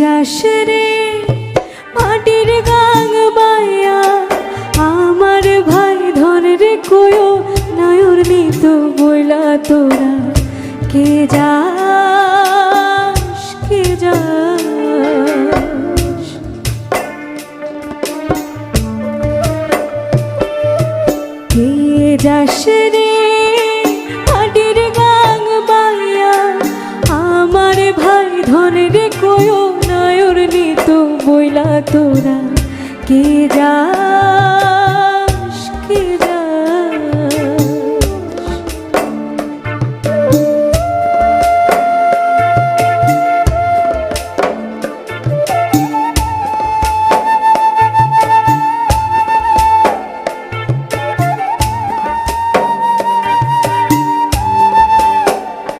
যাস রে, মাটির গাং বায়া, আমার ভাই ধন রে কয়ো নয়র নিত বইলা তোরা। কে যাস কে যাস? কে যাস রে, মাটির গাং বায়া, আমার ভাই ধন রে তোরা কে যা